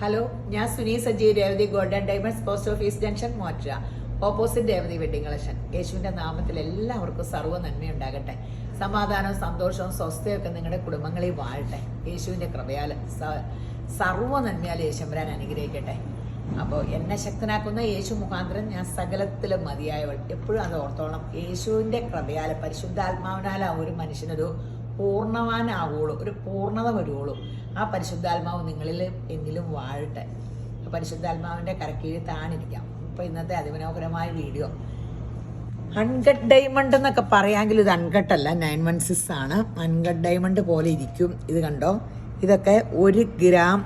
Hello ഞാൻ Suni Saji Revathi golden diamonds post office junction മോറ്റ opposite Revathi wedding collection. യേശുവിന്റെ നാമത്തിൽ എല്ലാവർക്കും സർവ നന്മയുണ്ടാകട്ടെ. സമാധാനവും സന്തോഷവും സ്വസ്ഥയൊക്കെ നിങ്ങളുടെ കുടുംബങ്ങളിൽ വാഴട്ടെ. യേശുവിന്റെ കൃപയാൽ സർവ നന്മയാൽ യേശുമ്പരാൻ അനുഗ്രഹിക്കട്ടെ. അപ്പോൾ എന്നെ ശക്തനാക്കുന്ന യേശു മുഖാന്തരം ഞാൻ സകലത്തിലും മതിയായവൾ. എപ്പോഴും അത് ഓർത്തോളം യേശുവിന്റെ കൃപയാൽ പരിശുദ്ധാത്മാവിനാൽ ആ ഒരു മനുഷ്യനൊരു പൂർണവാനാവുള്ളൂ ഒരു പൂർണത വരുവുള്ളൂ ആ പരിശുദ്ധാത്മാവ് നിങ്ങളിൽ എന്നിലും വാഴട്ടെ. പരിശുദ്ധാത്മാവിന്റെ കരക്കീഴിൽ താണിരിക്കാം ഇപ്പം ഇന്നത്തെ അതിമനോഹരമായ വീഡിയോ. അൺകട്ട് ഡയമണ്ട് എന്നൊക്കെ പറയാമെങ്കിൽ ഇത് അൺകട്ട് അല്ല. നയൻ വൺ സിക്സ് ആണ്. അൺകട്ട് ഡയമണ്ട് പോലെ ഇരിക്കും. ഇത് കണ്ടോ? ഇതൊക്കെ ഒരു ഗ്രാം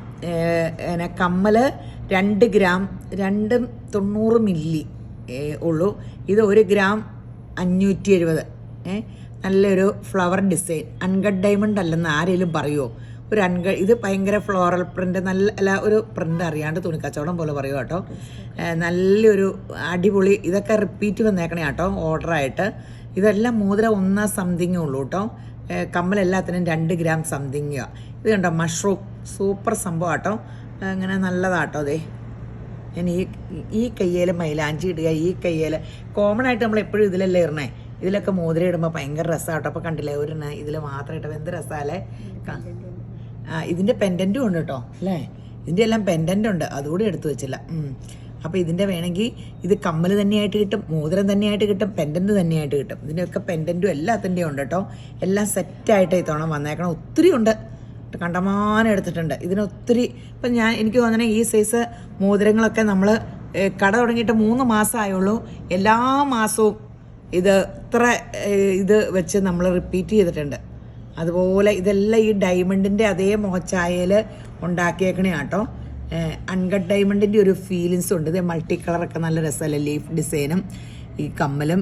പിന്നെ കമ്മൽ രണ്ട് ഗ്രാം രണ്ട് തൊണ്ണൂറ് മില്ലി ഉള്ളൂ. ഇത് ഒരു ഗ്രാം അഞ്ഞൂറ്റി എഴുപത് ഏഹ് നല്ലൊരു ഫ്ലവർ ഡിസൈൻ അൺകട്ട് ഡയമണ്ട് അല്ലെന്ന് ആരെങ്കിലും പറയുമോ ഒരു അൺക ഇത് ഭയങ്കര ഫ്ലോറൽ പ്രിന്റ് നല്ല ഒരു പ്രിന്റ് അറിയാണ്ട് തുണിക്കച്ചവടം പോലെ പറയുക കേട്ടോ. നല്ലൊരു അടിപൊളി ഇതൊക്കെ റിപ്പീറ്റ് വന്നേക്കണേ കേട്ടോ ഓർഡറായിട്ട് ഇതെല്ലാം മോതിര ഒന്നാ സംതിങ്ങേ ഉള്ളൂ കേട്ടോ. കമ്മലെല്ലാത്തിനും രണ്ട് ഗ്രാം സംതിങ് ഇത് കണ്ടോ മഷ്റൂം സൂപ്പർ സംഭവം കേട്ടോ. അങ്ങനെ നല്ലതാട്ടോ അതെ ഞാൻ ഈ ഈ കയ്യേൽ മൈലാഞ്ചി ഇടുക ഈ കയ്യേൽ കോമൺ ആയിട്ട് നമ്മൾ എപ്പോഴും ഇതിലല്ലേ ഇടണേ? ഇതിലൊക്കെ മോതിര ഇടുമ്പോൾ ഭയങ്കര രസമാട്ടോ അപ്പോൾ കണ്ടില്ലേ ഒരു ഇതിൽ മാത്രം ഇട്ടപ്പോൾ എന്ത് രസമല്ലേ ആ ഇതിന്റെ പെൻഡന്റും ഉണ്ട് കേട്ടോ അല്ലേ? ഇതിന്റെ എല്ലാം പെൻഡന്റ് ഉണ്ട്. അതുകൂടി എടുത്തു വെച്ചില്ല. ഉം. അപ്പോൾ ഇതിന്റെ വേണമെങ്കിൽ ഇത് കമ്മൽ തന്നെയായിട്ട് കിട്ടും മോതിരം തന്നെയായിട്ട് കിട്ടും പെൻഡന്റ് തന്നെയായിട്ട് കിട്ടും. ഇതിന്റെയൊക്കെ പെൻഡന്റും എല്ലാത്തിന്റെയും ഉണ്ട് കേട്ടോ. എല്ലാം സെറ്റായിട്ട് ഇത്തവണ വന്നേക്കണം. ഒത്തിരി ഉണ്ട്. കണ്ടമാനം എടുത്തിട്ടുണ്ട്. ഇതിനൊത്തിരി ഇപ്പം ഞാൻ എനിക്ക് തോന്നണേ ഈ സൈസ് മോതിരങ്ങളൊക്കെ നമ്മൾ കട തുടങ്ങിയിട്ട് മൂന്ന് മാസമായുള്ളൂ എല്ലാ മാസവും ഇത് ഇത്ര ഇത് വെച്ച് നമ്മൾ റിപ്പീറ്റ് ചെയ്തിട്ടുണ്ട്. അതുപോലെ ഇതെല്ലാം ഈ ഡയമണ്ടിന്റെ അതേ മുഖച്ചായയിൽ ഉണ്ടാക്കിയേക്കണേ കേട്ടോ അൺകട്ട് ഡയമണ്ടിന്റെ ഒരു ഫീലിങ്സ് ഉണ്ട്. ഇത് മൾട്ടി കളറൊക്കെ നല്ല രസമല്ലേ? ലീഫ് ഡിസൈനും ഈ കമ്മലും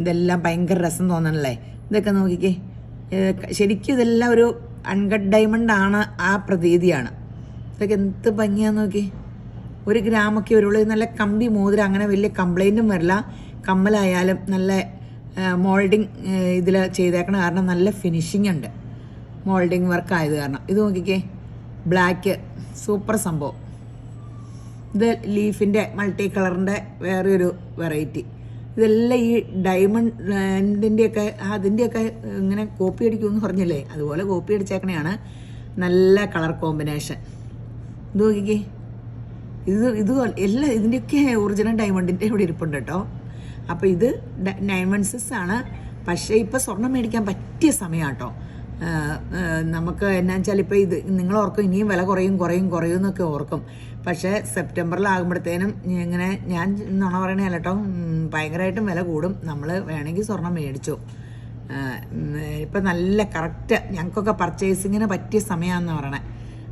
ഇതെല്ലാം ഭയങ്കര രസം തോന്നണല്ലേ? ഇതൊക്കെ നോക്കിക്കേ. ശരിക്കും ഇതെല്ലാം ഒരു അൺകട്ട് ഡയമണ്ട് ആണ് ആ പ്രതീതിയാണ്. ഇതൊക്കെ എന്ത് ഭംഗിയാന്ന് നോക്കി ഒരു ഗ്രാമൊക്കെ വരുള്ളൂ. നല്ല കമ്പി മോതിരം അങ്ങനെ വലിയ കംപ്ലൈന്റും വരില്ല. കമ്മലായാലും നല്ല മോൾഡിങ് ഇതിൽ ചെയ്തേക്കണം കാരണം നല്ല ഫിനിഷിംഗ് ഉണ്ട്. മോൾഡിങ് വർക്ക് ആയത് കാരണം. ഇത് നോക്കിക്കേ. ബ്ലാക്ക് സൂപ്പർ സംഭവം. ഇത് ലീഫിന്റെ മൾട്ടി കളറിന്റെ വേറെ ഒരു വെറൈറ്റി ഇതെല്ലാം ഈ ഡയമണ്ടിന്റെയൊക്കെ അതിന്റെയൊക്കെ ഇങ്ങനെ കോപ്പി അടിക്കുമെന്ന് പറഞ്ഞില്ലേ? അതുപോലെ കോപ്പി അടിച്ചേക്കണെയാണ്. നല്ല കളർ കോമ്പിനേഷൻ ഇത് നോക്കിക്കേ. ഇത് ഇത് എല്ലാം ഇതിന്റെയൊക്കെ ഒറിജിനൽ ഡയമണ്ടിന്റെ ഇവിടെ ഇരിപ്പുണ്ട് കേട്ടോ. അപ്പോൾ ഇത് നയൻ വൺ സിക്സ് ആണ്. പക്ഷേ ഇപ്പോൾ സ്വർണം മേടിക്കാൻ പറ്റിയ സമയം കേട്ടോ നമുക്ക് എന്നാ വെച്ചാൽ ഇപ്പോൾ ഇത് നിങ്ങൾ ഓർക്കും ഇനിയും വില കുറയും കുറയും കുറയും എന്നൊക്കെ ഓർക്കും. പക്ഷേ സെപ്റ്റംബറിലാകുമ്പോഴത്തേനും ഇങ്ങനെ ഞാൻ നുണ പറയണേ അല്ലട്ടോ ഭയങ്കരമായിട്ടും വില കൂടും. നമ്മൾ വേണമെങ്കിൽ സ്വർണം മേടിച്ചു. ഇപ്പം നല്ല കറക്റ്റ് ഞങ്ങൾക്കൊക്കെ പർച്ചേസിങ്ങിന് പറ്റിയ സമയമാണെന്ന് പറയണേ.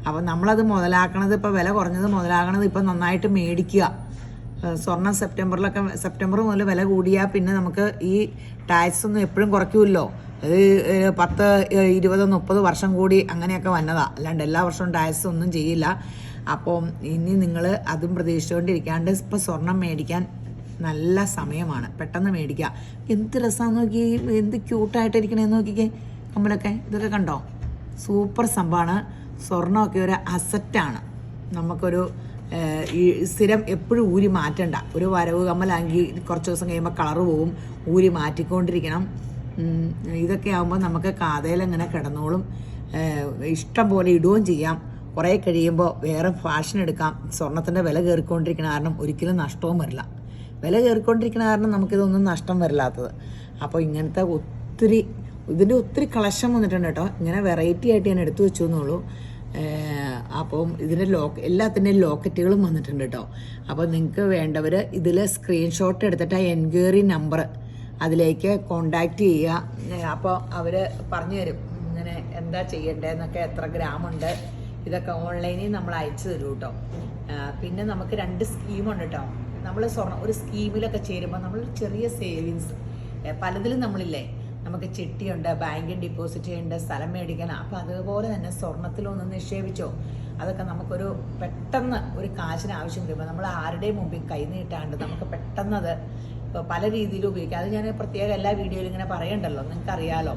അപ്പം നമ്മളത് മുതലാക്കണത് ഇപ്പോൾ വില കുറഞ്ഞത് മുതലാക്കണത് ഇപ്പം നന്നായിട്ട് മേടിക്കുക. ഏഹ് സ്വർണം സെപ്റ്റംബറിലൊക്കെ സെപ്റ്റംബർ മുതൽ വില കൂടിയാൽ പിന്നെ നമുക്ക് ഈ ടാക്സ് ഒന്നും എപ്പോഴും കുറയ്ക്കുമല്ലോ അത് പത്ത് ഇരുപത് മുപ്പത് വർഷം കൂടി അങ്ങനെയൊക്കെ വന്നതാണ് അല്ലാണ്ട് എല്ലാ വർഷവും ടാക്സ് ഒന്നും ചെയ്യില്ല. അപ്പം ഇനി നിങ്ങൾ അതും പ്രതീക്ഷിച്ചുകൊണ്ടിരിക്കാണ്ട് ഇപ്പം സ്വർണം മേടിക്കാൻ നല്ല സമയമാണ്. പെട്ടെന്ന് മേടിക്കുക എന്ത് രസമാണെന്ന് നോക്കി എന്ത് ക്യൂട്ടായിട്ടിരിക്കണേന്ന് നോക്കിക്കേ. കമ്മലൊക്കെ ഇതൊക്കെ കണ്ടോ? സൂപ്പർ സംഭവമാണ് സ്വർണമൊക്കെ ഒരു അസറ്റാണ് നമുക്കൊരു സ്ഥിരം എപ്പോഴും ഊരി മാറ്റണ്ട. ഒരു വരവ് കമ്മലാങ്കി കുറച്ച് ദിവസം കഴിയുമ്പോൾ കളറ് പോവും. ഊരി മാറ്റിക്കൊണ്ടിരിക്കണം. ഇതൊക്കെ ആകുമ്പോൾ നമുക്ക് കാതയിലങ്ങനെ കിടന്നോളും. ഇഷ്ടം പോലെ ഇടുകയും ചെയ്യാം. കുറേ കഴിയുമ്പോൾ വേറെ ഫാഷൻ എടുക്കാം. സ്വർണത്തിന്റെ വില കയറിക്കൊണ്ടിരിക്കുന്ന കാരണം ഒരിക്കലും നഷ്ടവും വരില്ല. വില കയറിക്കൊണ്ടിരിക്കുന്ന കാരണം നമുക്കിതൊന്നും നഷ്ടം വരില്ലാത്തത്. അപ്പോൾ ഇങ്ങനത്തെ ഒത്തിരി ഇതിന്റെ ഒത്തിരി കളക്ഷൻ വന്നിട്ടുണ്ട് കേട്ടോ. ഇങ്ങനെ വെറൈറ്റി ആയിട്ട് ഞാൻ എടുത്തു വെച്ചു എന്നുള്ളൂ അപ്പം ഇതിന്റെ ലോക്ക് എല്ലാത്തിന്റെയും ലോക്കറ്റുകളും വന്നിട്ടുണ്ട് കേട്ടോ അപ്പോൾ നിങ്ങൾക്ക് വേണ്ടവർ ഇതിൽ സ്ക്രീൻഷോട്ട് എടുത്തിട്ട് ആ എൻക്വയറി നമ്പർ അതിലേക്ക് കോണ്ടാക്ട് ചെയ്യുക അപ്പോൾ അവർ പറഞ്ഞു തരും ഇങ്ങനെ എന്താ ചെയ്യേണ്ടതെന്നൊക്കെ എത്ര ഗ്രാമുണ്ട് ഇതൊക്കെ ഓൺലൈനിൽ നമ്മൾ അയച്ചു തരും കേട്ടോ പിന്നെ നമുക്ക് രണ്ട് സ്കീമുണ്ട് കേട്ടോ നമ്മൾ സ്വർണം ഒരു സ്കീമിലൊക്കെ ചേരുമ്പോൾ നമ്മൾ ചെറിയ സേവിങ്സ് പലതിലും നമ്മളില്ലേ നമുക്ക് ചിട്ടിയുണ്ട് ബാങ്കിൽ ഡിപ്പോസിറ്റ് ചെയ്യേണ്ട സ്ഥലം മേടിക്കണം അപ്പോൾ അതുപോലെ തന്നെ സ്വർണത്തിലൊന്ന് നിക്ഷേപിച്ചോ. അതൊക്കെ നമുക്കൊരു പെട്ടെന്ന് ഒരു കാശിന് ആവശ്യം വരുമ്പോൾ നമ്മൾ ആരുടെയും മുമ്പിൽ കൈനീട്ടാണ്ട് നമുക്ക് പെട്ടെന്നത് ഇപ്പോൾ പല രീതിയിൽ ഉപയോഗിക്കാം. അത് ഞാൻ പ്രത്യേക എല്ലാ വീഡിയോയിലും ഇങ്ങനെ പറയണ്ടല്ലോ. നിങ്ങൾക്ക് അറിയാലോ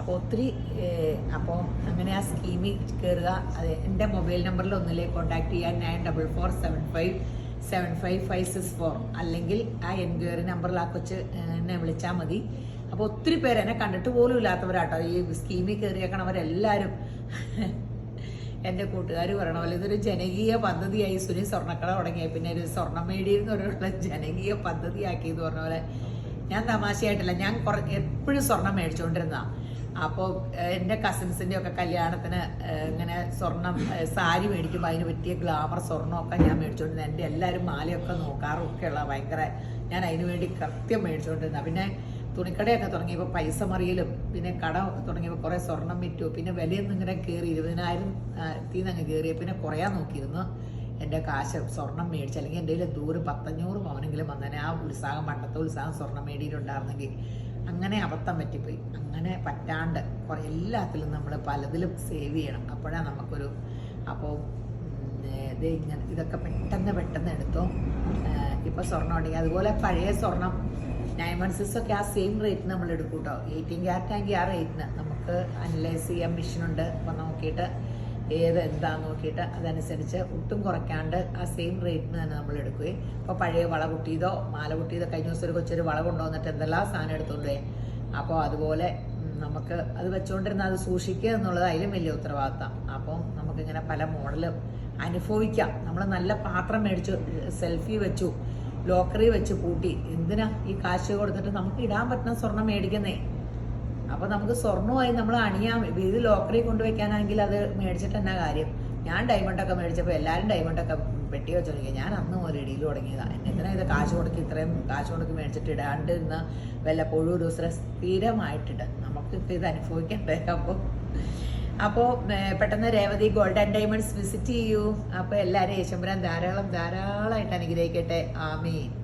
അപ്പോൾ ഒത്തിരി അപ്പോൾ അങ്ങനെ ആ സ്കീമിൽ കയറുക അത് എന്റെ മൊബൈൽ നമ്പറിൽ ഒന്നിലേക്ക് കോൺടാക്ട് ചെയ്യാൻ nine double four seven five seven five five six four അല്ലെങ്കിൽ ആ എൻക്വയറി നമ്പറിൽ ആ കൊച്ച് എന്നെ വിളിച്ചാൽ മതി. അപ്പോൾ ഒത്തിരി പേര് എന്നെ കണ്ടിട്ട് പോലും ഇല്ലാത്തവരാട്ടോ. ഈ സ്കീമിൽ കയറിയേക്കണവരെല്ലാവരും എന്റെ കൂട്ടുകാർ പറയണ പോലെ ഇതൊരു ജനകീയ പദ്ധതിയായി സുനി സ്വർണക്കട തുടങ്ങിയ പിന്നെ ഒരു സ്വർണമേടിയിൽ നിന്ന് പറഞ്ഞുള്ള ജനകീയ പദ്ധതിയാക്കി എന്ന് പറഞ്ഞ പോലെ. ഞാൻ തമാശയായിട്ടില്ല ഞാൻ കുറ എപ്പോഴും സ്വർണം മേടിച്ചുകൊണ്ടിരുന്നതാണ് അപ്പോൾ എന്റെ കസിൻസിന്റെ ഒക്കെ കല്യാണത്തിന് ഇങ്ങനെ സ്വർണം സാരി മേടിക്കുമ്പോൾ അതിന് പറ്റിയ ഗ്ലാമർ സ്വർണമൊക്കെ ഞാൻ മേടിച്ചുകൊണ്ടിരുന്നത് എന്റെ എല്ലാവരും മാലയൊക്കെ നോക്കാറും ഒക്കെയുള്ള ഭയങ്കര ഞാൻ അതിന് വേണ്ടി കൃത്യം മേടിച്ചുകൊണ്ടിരുന്ന പിന്നെ തുണിക്കടയൊക്കെ തുടങ്ങിയപ്പോൾ പൈസ മറിയലും പിന്നെ കട തുടങ്ങിയപ്പോൾ കുറേ സ്വർണം വിറ്റു പിന്നെ വിലയൊന്നും ഇങ്ങനെ കയറി ഇരുപതിനായിരം തീന്ന് അങ്ങ് കയറിയ പിന്നെ കുറയാൻ നോക്കിയിരുന്നു. എന്റെ കാശ് സ്വർണം മേടിച്ച് അല്ലെങ്കിൽ എന്റെ ദൂരെ പത്തഞ്ഞൂറ് പവനെങ്കിലും വന്നേനെ ആ ഉത്സാഹം പണ്ടത്തെ ഉത്സാഹം സ്വർണം മേടിയിട്ടുണ്ടായിരുന്നെങ്കിൽ. അങ്ങനെ അബദ്ധം പറ്റിപ്പോയി. അങ്ങനെ പറ്റാണ്ട് എല്ലാത്തിലും നമ്മൾ പലതിലും സേവ് ചെയ്യണം. അപ്പോഴാണ് നമുക്കൊരു അപ്പോൾ ഇങ്ങനെ ഇതൊക്കെ പെട്ടെന്ന് പെട്ടെന്ന് എടുത്തു. ഇപ്പോൾ സ്വർണം ഉണ്ടെങ്കിൽ അതുപോലെ പഴയ സ്വർണം നയൻ വൺ സിക്സ് ഒക്കെ ആ സെയിം റേറ്റ് നമ്മൾ എടുക്കും കേട്ടോ എയ്റ്റീൻ ക്യാരറ്റ് ആണെങ്കിൽ ആ റേറ്റിന് നമുക്ക് അനലൈസ് ചെയ്യാൻ മെഷീനുണ്ട് അപ്പം നോക്കിയിട്ട് ഏത് എന്താന്ന് നോക്കിയിട്ട് അതനുസരിച്ച് ഒട്ടും കുറയ്ക്കാണ്ട് ആ സെയിം റേറ്റിന് തന്നെ നമ്മൾ എടുക്കുകയും. ഇപ്പോൾ പഴയ വള കുട്ടിയതോ മാല കുട്ടിയതോ കഴിഞ്ഞ ദിവസം ഒരു കൊച്ചൊരു വള കൊണ്ടുവന്നിട്ട് എന്തെല്ലാം സാധനം എടുത്തോണ്ടേ. അപ്പോൾ അതുപോലെ നമുക്ക് അത് വെച്ചുകൊണ്ടിരുന്ന അത് സൂക്ഷിക്കുക എന്നുള്ളത് അതിലും വലിയ ഉത്തരവാദിത്തം. അപ്പം നമുക്കിങ്ങനെ പല മോഡലും അനുഭവിക്കാം. നമ്മൾ നല്ല പാത്രം മേടിച്ചു സെൽഫി വെച്ചു. ലോക്കറി വെച്ച് പൂട്ടി. എന്തിനാ ഈ കാശ് കൊടുത്തിട്ട് നമുക്ക് ഇടാൻ പറ്റുന്ന സ്വർണം മേടിക്കുന്നേ? അപ്പൊ നമുക്ക് സ്വർണമായി നമ്മൾ അണിയാൻ ഇത് ലോക്കറി കൊണ്ടുവയ്ക്കാനാണെങ്കിൽ അത് മേടിച്ചിട്ട് എന്നാ കാര്യം? ഞാൻ ഡയമണ്ട് ഒക്കെ മേടിച്ചപ്പോൾ എല്ലാവരും ഡയമണ്ട് ഒക്കെ പെട്ടി തുടങ്ങിയത് ഞാൻ അന്ന് മുതൽ ഇടിയിൽ തുടങ്ങിയതാണ് എന്തിനാ ഇത് കാശ് കൊടുക്കി ഇത്രയും കാശ് കൊടുക്കി മേടിച്ചിട്ട് ഇടാണ്ട് ഇന്ന് വല്ലപ്പോഴും ഒരു ദിവസം സ്ഥിരമായിട്ടിട്ട്. നമുക്ക് ഇത് അനുഭവിക്കണ്ടേ? അപ്പോൾ അപ്പോൾ പെട്ടെന്ന് രേവതി ഗോൾഡൻ ഡയമണ്ട്സ് വിസിറ്റ് ചെയ്യൂ. അപ്പോൾ എല്ലാവരും യേശുമ്പരാൻ ധാരാളം ധാരാളമായിട്ട് അനുഗ്രഹിക്കട്ടെ. ആമീൻ.